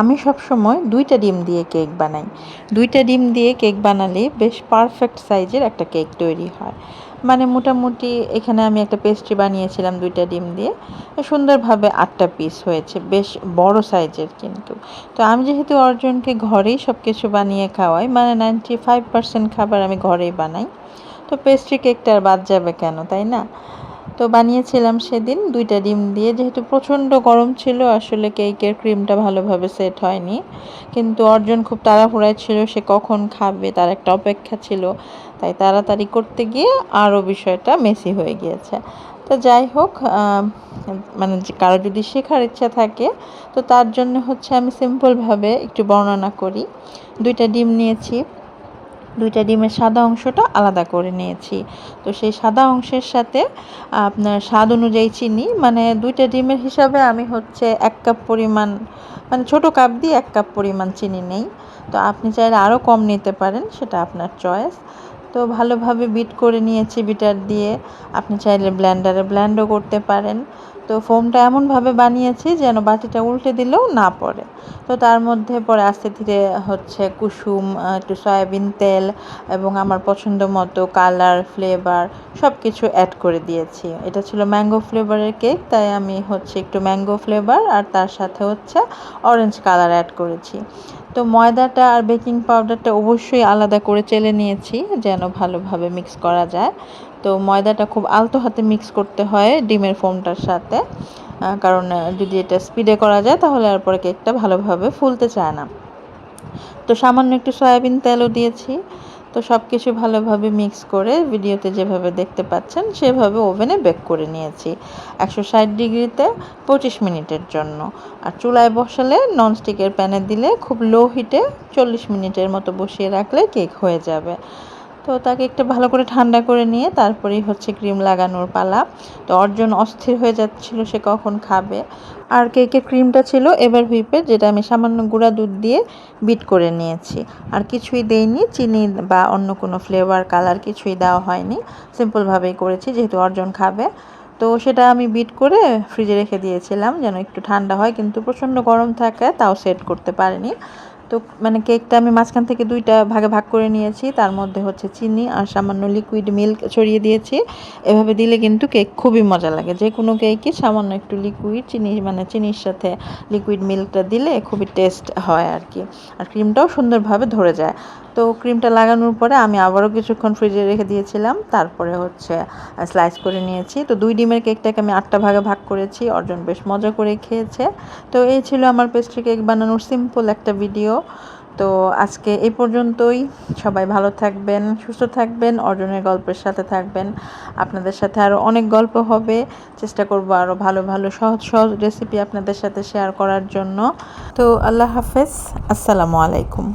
আমি সব সময় দুইটা ডিম দিয়ে কেক বানাই। দুইটা ডিম দিয়ে কেক বানালে বেশ পারফেক্ট সাইজের একটা কেক তৈরি হয়। মানে মোটামুটি এখানে আমি একটা পেস্ট্রি বানিয়েছিলাম দুইটা ডিম দিয়ে। সুন্দরভাবে আটটা পিস হয়েছে, বেশ বড় সাইজের কিন্তু। তো আমি যেহেতু অর্জনকে ঘরেই সব কিছু বানিয়ে খাওয়াই মানে নাইনটি ফাইভ পার্সেন্ট খাবার আমি ঘরেই বানাই। তো পেস্ট্রি কেকটা আর বাদ যাবে কেন, তাই না? তো বানিয়েছিলাম সেদিন। দুইটা ডিম দিয়ে যেহেতু প্রচণ্ড গরম ছিল, আসলে কেকের ক্রিমটা ভালোভাবে সেট হয়নি। কিন্তু অর্জন খুব তাড়াহুড়ায় ছিল, সে কখন খাবে তার একটা অপেক্ষা ছিল। তাই তাড়াতাড়ি করতে গিয়ে আরও বিষয়টা মেসি হয়ে গিয়েছে। তো যাই হোক মানে কারও যদি শেখার ইচ্ছা থাকে, তো তার জন্য হচ্ছে আমি সিম্পলভাবে একটু বর্ণনা করি। দুইটা ডিম নিয়েছি। দুইটা ডিমের সাদা অংশটা আলাদা করে নিয়েছি। তো সেই সাদা অংশের সাথে আপনার স্বাদ অনুযায়ী চিনি মানে দুইটা ডিমের হিসাবে আমি হচ্ছে এক কাপ পরিমাণ মানে ছোট কাপ দিয়ে এক কাপ পরিমাণ চিনি নেই। তো আপনি চাইলে আরও কম নিতে পারেন, সেটা আপনার চয়েস। তো ভালোভাবে বিট করে নিয়েছি বিটার দিয়ে। আপনি চাইলে ব্ল্যান্ডারে ব্ল্যান্ডও করতে পারেন। তো ফোমটা এমনভাবে বানিয়েছি যেন বাটিটা উল্টে দিলেও না পড়ে। তো তার মধ্যে পরে আস্তে ধীরে হচ্ছে কুসুম একটু সয়াবিন তেল এবং আমার পছন্দ মতো কালার, ফ্লেভার সব কিছু অ্যাড করে দিয়েছি। এটা ছিল ম্যাঙ্গো ফ্লেভারের কেক তাই আমি হচ্ছে একটু ম্যাঙ্গো ফ্লেভার আর তার সাথে হচ্ছে অরেঞ্জ কালার অ্যাড করেছি। তো ময়দাটা আর বেকিং পাউডারটা অবশ্যই আলাদা করে চেলে নিয়েছি, যেন ভালোভাবে মিক্স করা যায়। তো ময়দাটা খুব আলতো হাতে মিক্স করতে হয় ডিমের ফোমটার সাথে কারণ যদি এটা স্পিডে করা যায় তাহলে আর পরে কেকটা ভালোভাবে ফুলতে চায় না। তো সামান্য একটু সয়াবিন তেলও দিয়েছি। তো সব কিছু ভালোভাবে মিক্স করে ভিডিওতে যেভাবে দেখতে পাচ্ছেন, সেভাবে ওভেনে বেক করে নিয়েছি। একশো ষাট ডিগ্রিতে পঁচিশ মিনিটের জন্য। আর চুলায় বসালে ননস্টিকের প্যানে দিলে খুব লো হিটে চল্লিশ মিনিটের মতো বসিয়ে রাখলে কেক হয়ে যাবে। তো তাকে একটু ভালো করে ঠান্ডা করে নিয়ে তারপরেই হচ্ছে ক্রিম লাগানোর পালা। তো অর্জন অস্থির হয়ে যাচ্ছিল সে কখন খাবে। আর কেকের ক্রিমটা ছিল এবার হুইপের, যেটা আমি সামান্য গুঁড়া দুধ দিয়ে বিট করে নিয়েছি। আর কিছুই দেইনি, চিনি বা অন্য কোনো ফ্লেভার, কালার কিছুই দেওয়া হয়নি। সিম্পলভাবেই করেছি, যেহেতু অর্জন খাবে। তো সেটা আমি বিট করে ফ্রিজে রেখে দিয়েছিলাম, যেন একটু ঠান্ডা হয়, কিন্তু প্রচণ্ড গরম থাকায় তাও সেট করতে পারিনি। তো মানে কেকটা আমি মাঝখান থেকে দুইটা ভাগে ভাগ করে নিয়েছি। তার মধ্যে হচ্ছে চিনি আর সামান্য লিকুইড মিল্ক ছড়িয়ে দিয়েছি। এভাবে দিলে কিন্তু কেক খুবই মজা লাগে। যে কোনো কেকই সামান্য একটু লিকুইড চিনি মানে চিনির সাথে লিকুইড মিল্কটা দিলে খুবই টেস্ট হয় আর কি। আর ক্রিমটাও সুন্দরভাবে ধরে যায়। তো ক্রিমটা লাগানোর পরে আমি আবারও কিছুক্ষণ ফ্রিজে রেখে দিয়েছিলাম। তারপরে হচ্ছে স্লাইস করে নিয়েছি। তো দুই ডিমের কেকটাকে আমি আটটা ভাগে ভাগ করেছি। অর্জন বেশ মজা করে খেয়েছে। তো এই ছিল আমার পেস্ট্রি কেক বানানোর সিম্পল একটা ভিডিও তো আজকে এই পর্যন্তই। সবাই ভালো থাকবেন, সুস্থ থাকবেন, অর্জনের গল্পের সাথে থাকবেন। আপনাদের সাথে আরও অনেক গল্প হবে। চেষ্টা করব আরও ভালো ভালো, সহজ সহজ রেসিপি আপনাদের সাথে শেয়ার করার জন্য। তো আল্লাহ হাফেজ। আসসালামু আলাইকুম।